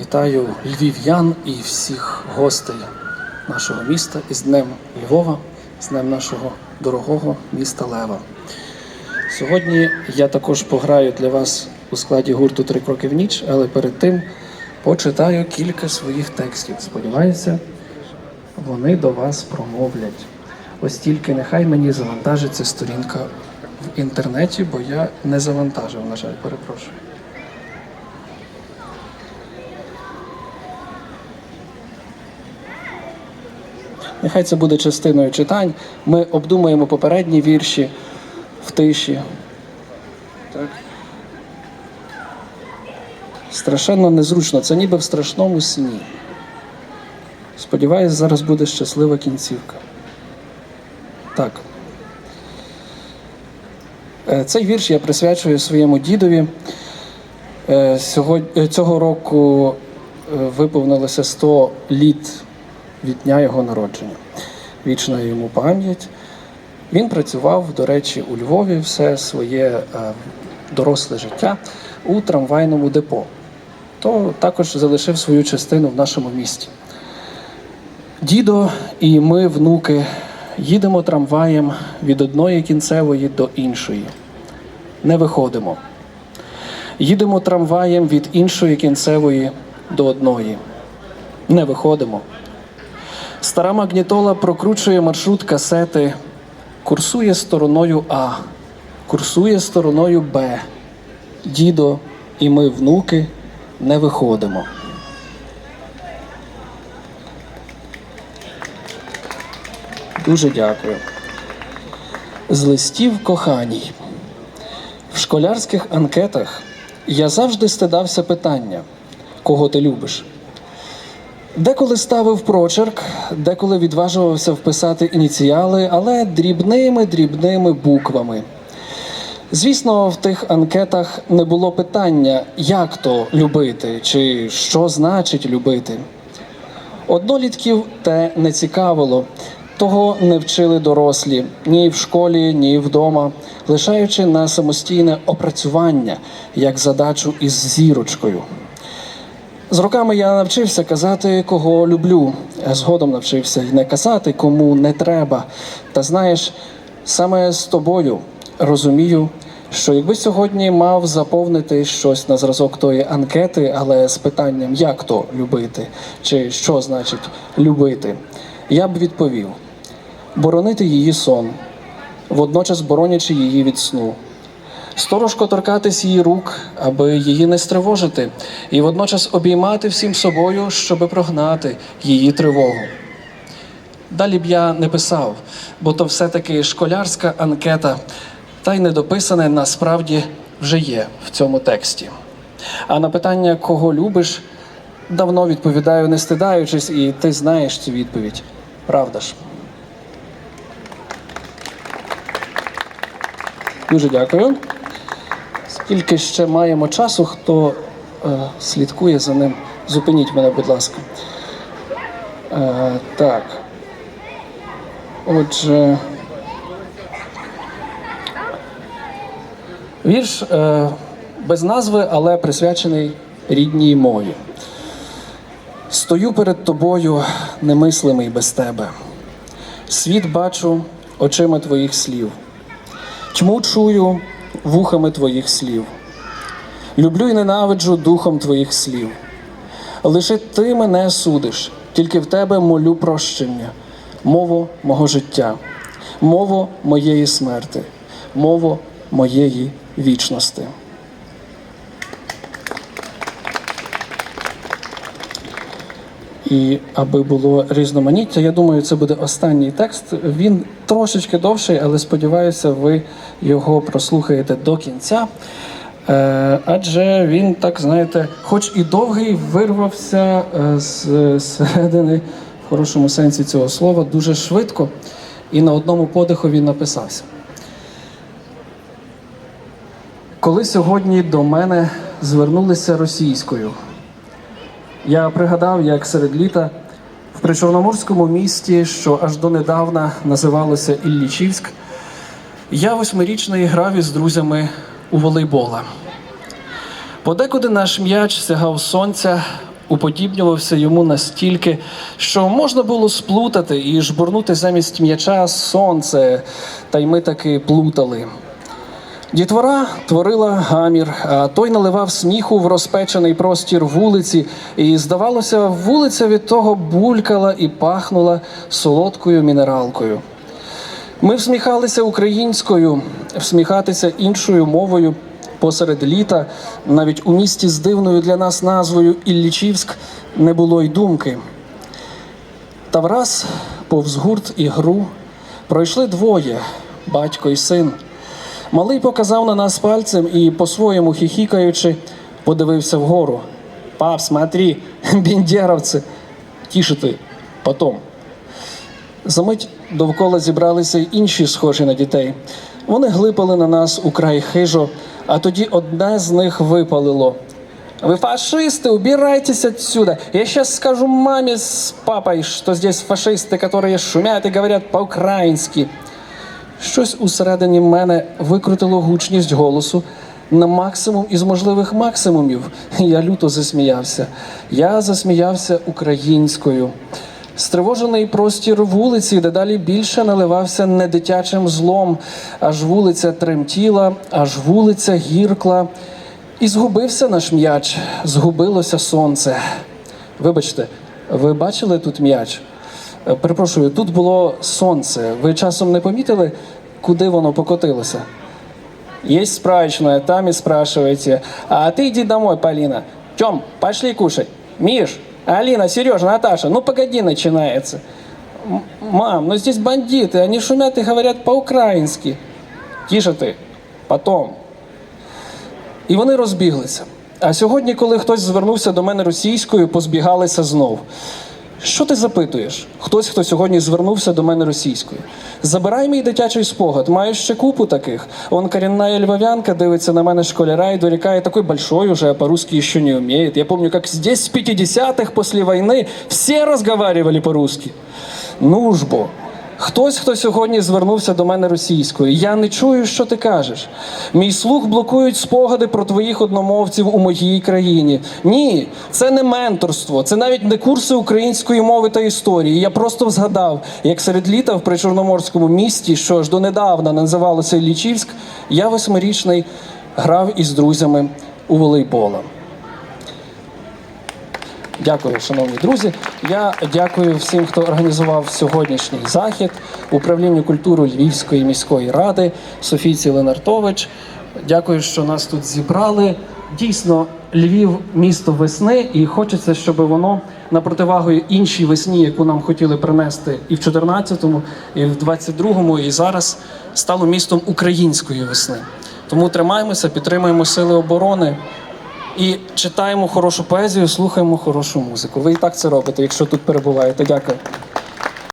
Вітаю львів'ян і всіх гостей нашого міста із Днем Львова, з Днем нашого дорогого міста Лева. Сьогодні я також пограю для вас у складі гурту Три кроки в ніч, але перед тим почитаю кілька своїх текстів. Сподіваюся, вони до вас промовлять. Ось тільки нехай мені завантажиться сторінка в інтернеті, бо я не завантажив, на жаль, перепрошую. Нехай це буде частиною читань. Ми обдумаємо попередні вірші в тиші. Так. Страшенно незручно, це ніби в страшному сні. Сподіваюсь, зараз буде щаслива кінцівка. Так. Е, Цей вірш я присвячую своєму дідові. Е, е, цього року виповнилося 100 літ від дня його народження. Вічна йому пам'ять. Він працював, до речі, у Львові все своє е, доросле життя у трамвайному депо. То також залишив свою частину в нашому місті. Дідо і ми, внуки, їдемо трамваєм від одної кінцевої до іншої. Не виходимо. Їдемо трамваєм від іншої кінцевої до одної. Не виходимо. Стара магнітола прокручує маршрут касети, курсує стороною А, курсує стороною Б. Дідо і ми, внуки, не виходимо. Дуже дякую. З листів коханій. В школярських анкетах я завжди стидався питання, кого ти любиш. Деколи ставив прочерк, деколи відважувався вписати ініціали, але дрібними дрібними буквами. Звісно, в тих анкетах не було питання, як то любити, чи що значить любити. Однолітків те не цікавило, того не вчили дорослі ні в школі, ні вдома, лишаючи на самостійне опрацювання як задачу із зірочкою. З роками я навчився казати, кого люблю. Згодом навчився не казати, кому не треба. Та знаєш, саме з тобою розумію, що якби сьогодні мав заповнити щось на зразок тої анкети, але з питанням, як то любити, чи що значить любити, я б відповів: боронити її сон, водночас боронячи її від сну. Сторожко торкатись її рук, аби її не стривожити, і водночас обіймати всім собою, щоби прогнати її тривогу. Далі б я не писав, бо то все-таки школярська анкета, та й недописане насправді вже є в цьому тексті. А на питання, кого любиш, давно відповідаю, не стидаючись, і ти знаєш цю відповідь. Правда ж? Дуже дякую. Скільки ще маємо часу, хто е, слідкує за ним, зупиніть мене, будь ласка. Е, так. Отже. Вірш е, без назви, але присвячений рідній мові. Стою перед тобою, немислимий без тебе. Світ бачу очима твоїх слів. Тьму чую вухами твоїх слів. Люблю і ненавиджу духом твоїх слів. Лише ти мене судиш, тільки в тебе молю прощення, мову мого життя, мову моєї смерти, мову моєї вічності. І аби було різноманіття, я думаю, це буде останній текст. Він трошечки довший, але сподіваюся, ви його прослухаєте до кінця. Е, адже він, так знаєте, хоч і довгий, вирвався е, з середини, в хорошому сенсі цього слова, дуже швидко, і на одному подиху він написався. Коли сьогодні до мене звернулися російською. Я пригадав, як серед літа в причорноморському місті, що аж донедавна називалося Іллічівськ, я восьмирічний грав із друзями у волейбола. Подекуди наш м'яч сягав сонця, уподібнювався йому настільки, що можна було сплутати і жбурнути замість м'яча сонце, та й ми таки плутали. Дітвора творила гамір, а той наливав сміху в розпечений простір вулиці, і, здавалося, вулиця від того булькала і пахнула солодкою мінералкою. Ми всміхалися українською, всміхатися іншою мовою посеред літа, навіть у місті з дивною для нас назвою Іллічівськ не було й думки. Та враз повз гурт і гру пройшли двоє батько і син. Малий показав на нас пальцем і, по-своєму хихікаючи, подивився вгору. Пап, смотри, бендеровці, тішити потом. Замить довкола зібралися й інші схожі на дітей. Вони глипали на нас у край хижо, а тоді одне з них випалило. Вы фашисты, убирайтесь отсюда. Я сейчас скажу маме с папой, что здесь фашисты, которые шумят и говорят по-українськи. Щось усередині мене викрутило гучність голосу на максимум із можливих максимумів. Я люто засміявся. Я засміявся українською. Стривожений простір вулиці дедалі більше наливався не дитячим злом, аж вулиця тремтіла, аж вулиця гіркла. І згубився наш м'яч, згубилося сонце. Вибачте, ви бачили тут м'яч? Е, Перепрошую, тут було сонце. Ви часом не помітили, куди воно покотилося? Есть справочная, там и спрашивайте. А ты иди домой, Полина. Тем, пошли кушать. Миш, Алина, Сережа, Наташа, ну погоди, начинается. М- Мам, ну здесь бандиты, они шумят и говорят по-украински. Тише ты, потом. І вони розбіглися. А сьогодні, коли хтось звернувся до мене російською, позбігалися знов. Що ти запитуєш? Хтось, хто сьогодні звернувся до мене російською. Забирай мій дитячий спогад. Маю ще купу таких. Он коренная львовянка дивиться на мене школяра і дорікає такой большой уже, а по-русски ще не вміє. Я помню, як здесь в 50-х после війни все розговаривали по-русски. Ну ж бо. Хтось, хто сьогодні звернувся до мене російською. Я не чую, що ти кажеш. Мій слух блокують спогади про твоїх одномовців у моїй країні. Ні, це не менторство, це навіть не курси української мови та історії. Я просто згадав, як серед літа в причорноморському місті, що ж донедавна називалося Лічівськ, я восьмирічний грав із друзями у волейбола. Дякую, шановні друзі. Я дякую всім, хто організував сьогоднішній захід, управлінню культури Львівської міської ради, Софійці Ленартович. Дякую, що нас тут зібрали. Дійсно, Львів місто весни, і хочеться, щоб воно на противагу іншій весні, яку нам хотіли принести і в 14-му, і в 22-му, і зараз стало містом української весни. Тому тримаємося, підтримуємо сили оборони. І читаємо хорошу поезію, слухаємо хорошу музику. Ви і так це робите, якщо тут перебуваєте. Дякую.